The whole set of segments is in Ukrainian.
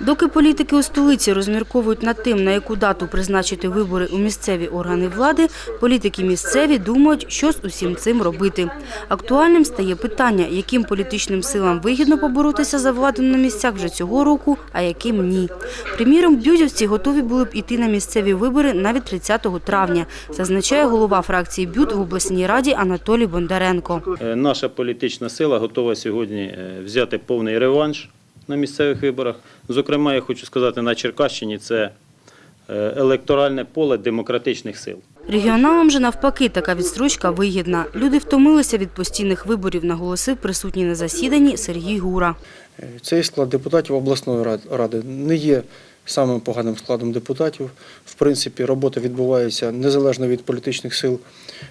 Доки політики у столиці розмірковують над тим, на яку дату призначити вибори у місцеві органи влади, політики місцеві думають, що з усім цим робити. Актуальним стає питання, яким політичним силам вигідно поборотися за владу на місцях вже цього року, а яким ні. Приміром, бюдівці готові були б іти на місцеві вибори навіть 30 травня, зазначає голова фракції БЮД в обласній раді Анатолій Бондаренко. Е, Наша політична сила готова сьогодні е, взяти повний реванш на місцевих виборах. Зокрема, я хочу сказати, на Черкащині це е, електоральне поле демократичних сил. Регіоналам же навпаки така відстрочка вигідна. Люди втомилися від постійних виборів, наголосив присутній на засіданні Сергій Гура. Е, Цей склад депутатів обласної рад- ради не є самим поганим складом депутатів. В принципі, робота відбувається незалежно від політичних сил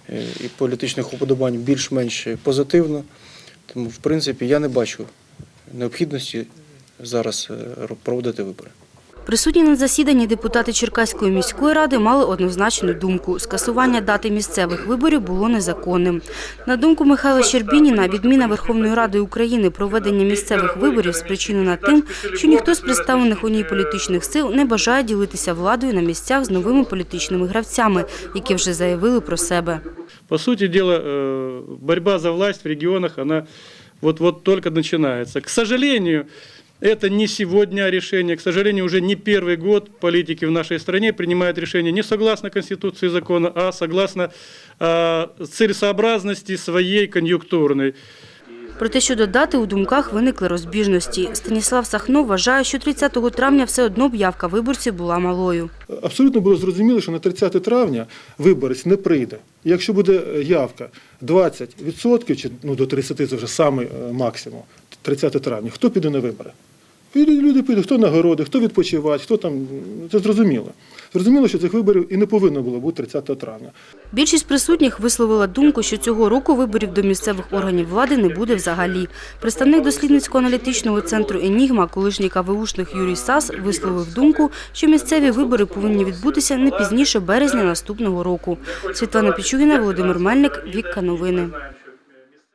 е, і політичних уподобань більш-менш позитивно. Тому, в принципі, я не бачу необхідності зараз е, проводити вибори. Присутні на засіданні депутати Черкаської міської ради мали однозначну думку. Скасування дати місцевих виборів було незаконним. На думку Михайла Щербініна, відміна Верховної Ради України проведення місцевих виборів спричинена тим, що ніхто з представлених у ній політичних сил не бажає ділитися владою на місцях з новими політичними гравцями, які вже заявили про себе. По сути дела, э, за власть в регионах, она вот-вот только начинается. К сожалению, это не сегодня решение, к сожалению, уже не первый год политики в нашей стране принимают решения не согласно Конституции и закона, а согласно э, целесообразности своей конъюнктурной. Проте щодо дати у думках виникли розбіжності. Станіслав Сахно вважає, що 30 травня все одно б явка виборців була малою. Абсолютно було зрозуміло, що на 30 травня виборець не прийде. І Якщо буде е, явка 20% чи ну, до 30% це вже самий е, максимум, 30 травня, хто піде на вибори? Люди підуть, хто на городи, хто відпочивати, хто там. Це зрозуміло. Зрозуміло, що цих виборів і не повинно було бути 30 травня. Більшість присутніх висловила думку, що цього року виборів до місцевих органів влади не буде взагалі. Представник дослідницько-аналітичного центру «Енігма», колишній КВУшник Юрій Сас, висловив думку, що місцеві вибори повинні відбутися не пізніше березня наступного року. Світлана Пічугіна, Володимир Мельник, Вікка Новини.